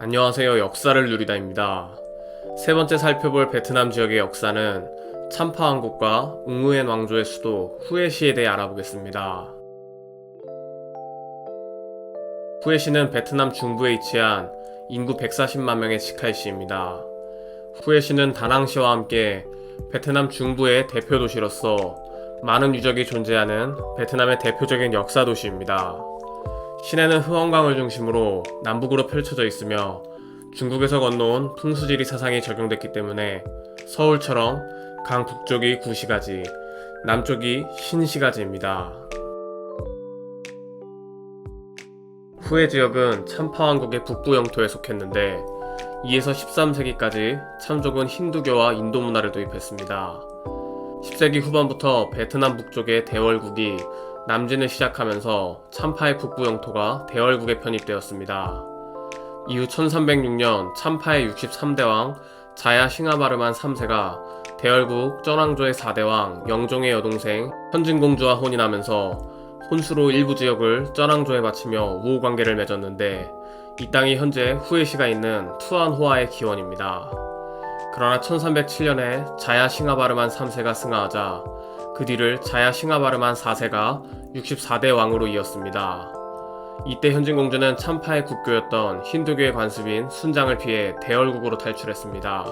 안녕하세요. 역사를 누리다입니다. 세 번째 살펴볼 베트남 지역의 역사는 참파 왕국과 웅우엔 왕조의 수도 후에시에 대해 알아보겠습니다. 후에시는 베트남 중부에 위치한 인구 140만 명의 직할시입니다. 후에시는 다낭시와 함께 베트남 중부의 대표 도시로서 많은 유적이 존재하는 베트남의 대표적인 역사 도시입니다. 시내는 흐원강을 중심으로 남북으로 펼쳐져 있으며 중국에서 건너온 풍수지리 사상이 적용됐기 때문에 서울처럼 강 북쪽이 구시가지, 남쪽이 신시가지입니다. 후해 지역은 참파왕국의 북부 영토에 속했는데 2에서 13세기까지 참족은 힌두교와 인도 문화를 도입했습니다. 10세기 후반부터 베트남 북쪽의 대월국이 남진을 시작하면서 참파의 북부 영토가 대월국에 편입되었습니다. 이후 1306년 참파의 63대왕 자야 싱하바르만 3세가 대월국 쩌랑조의 4대왕 영종의 여동생 현진공주와 혼인하면서 혼수로 일부 지역을 쩌랑조에 바치며 우호 관계를 맺었는데 이 땅이 현재 후에시가 있는 투안호아의 기원입니다. 그러나 1307년에 자야 싱하바르만 3세가 승하하자 그 뒤를 자야 싱하바르만 4세가 64대 왕으로 이었습니다. 이때 현진공주는 참파의 국교였던 힌두교의 관습인 순장을 피해 대월국으로 탈출했습니다.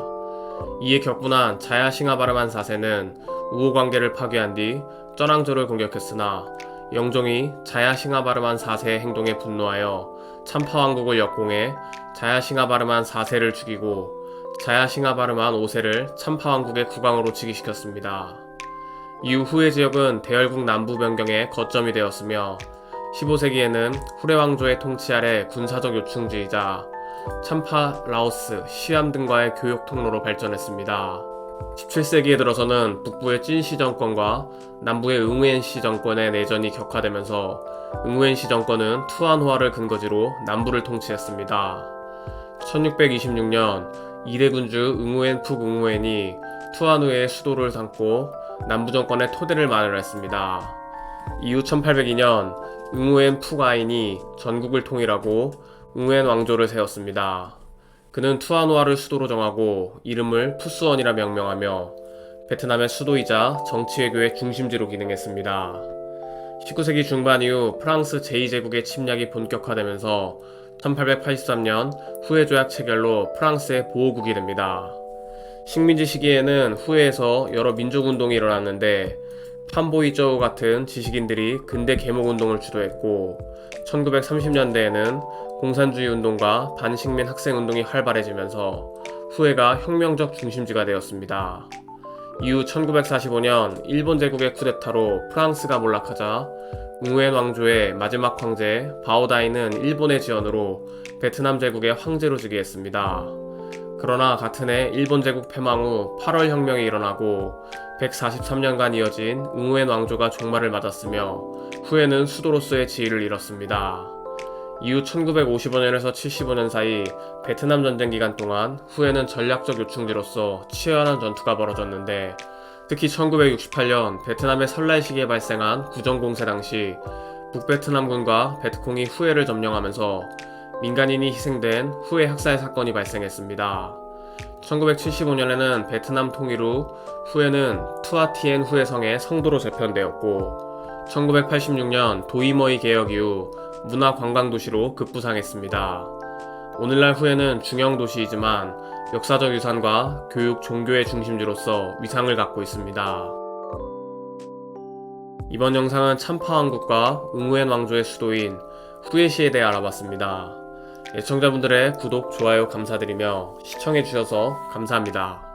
이에 격분한 자야 싱하바르만 4세는 우호 관계를 파괴한 뒤 쩌랑조를 공격했으나 영종이 자야 싱하바르만 4세의 행동에 분노하여 참파 왕국을 역공해 자야 싱하바르만 4세를 죽이고 자야 싱하바르만 5세를 참파 왕국의 국왕으로 즉위시켰습니다. 이후 후의 지역은 대열국 남부 변경의 거점이 되었으며 15세기에는 후레 왕조의 통치 아래 군사적 요충지이자 참파, 라오스, 시암 등과의 교역 통로로 발전했습니다. 17세기에 들어서는 북부의 찐시 정권과 남부의 응우엔시 정권의 내전이 격화되면서 응우엔시 정권은 투안호화를 근거지로 남부를 통치했습니다. 1626년 이대 군주 응우엔 푹 응우엔이 투안후의 수도를 삼고 남부 정권의 토대를 마련했습니다. 이후 1802년 응우엔 푸가인이 전국을 통일하고 응우엔 왕조를 세웠습니다. 그는 투아누아를 수도로 정하고 이름을 푸스원이라 명명하며 베트남의 수도이자 정치 외교의 중심지로 기능했습니다. 19세기 중반 이후 프랑스 제2제국의 침략이 본격화되면서 1883년 후해 조약 체결로 프랑스의 보호국이 됩니다. 식민지 시기에는 후해에서 여러 민족운동이 일어났는데 판보이저우 같은 지식인들이 근대 개목운동을 주도했고 1930년대에는 공산주의 운동과 반식민 학생운동이 활발해지면서 후해가 혁명적 중심지가 되었습니다. 이후 1945년 일본 제국의 쿠데타로 프랑스가 몰락하자 웅우엔 왕조의 마지막 황제 바오다이는 일본의 지원으로 베트남 제국의 황제로 즉위했습니다. 그러나 같은 해 일본 제국 패망 후 8월 혁명이 일어나고 143년간 이어진 웅우엔 왕조가 종말을 맞았으며 후에는 수도로서의 지위를 잃었습니다. 이후 1955년에서 75년 사이 베트남 전쟁 기간 동안 후에는 전략적 요충지로서 치열한 전투가 벌어졌는데 특히 1968년 베트남의 설날 시기에 발생한 구정공세 당시 북베트남군과 베트콩이 후에를 점령하면서 민간인이 희생된 후에 학살 사건이 발생했습니다. 1975년에는 베트남 통일 후 후에는 투아티엔 후에 성의 성도로 재편되었고 1986년 도이머이 개혁 이후 문화 관광 도시로 급부상했습니다. 오늘날 후에는 중형 도시이지만 역사적 유산과 교육 종교의 중심지로서 위상을 갖고 있습니다. 이번 영상은 참파 왕국과 웅우엔 왕조의 수도인 후에시에 대해 알아봤습니다. 애청자분들의 구독, 좋아요 감사드리며 시청해주셔서 감사합니다.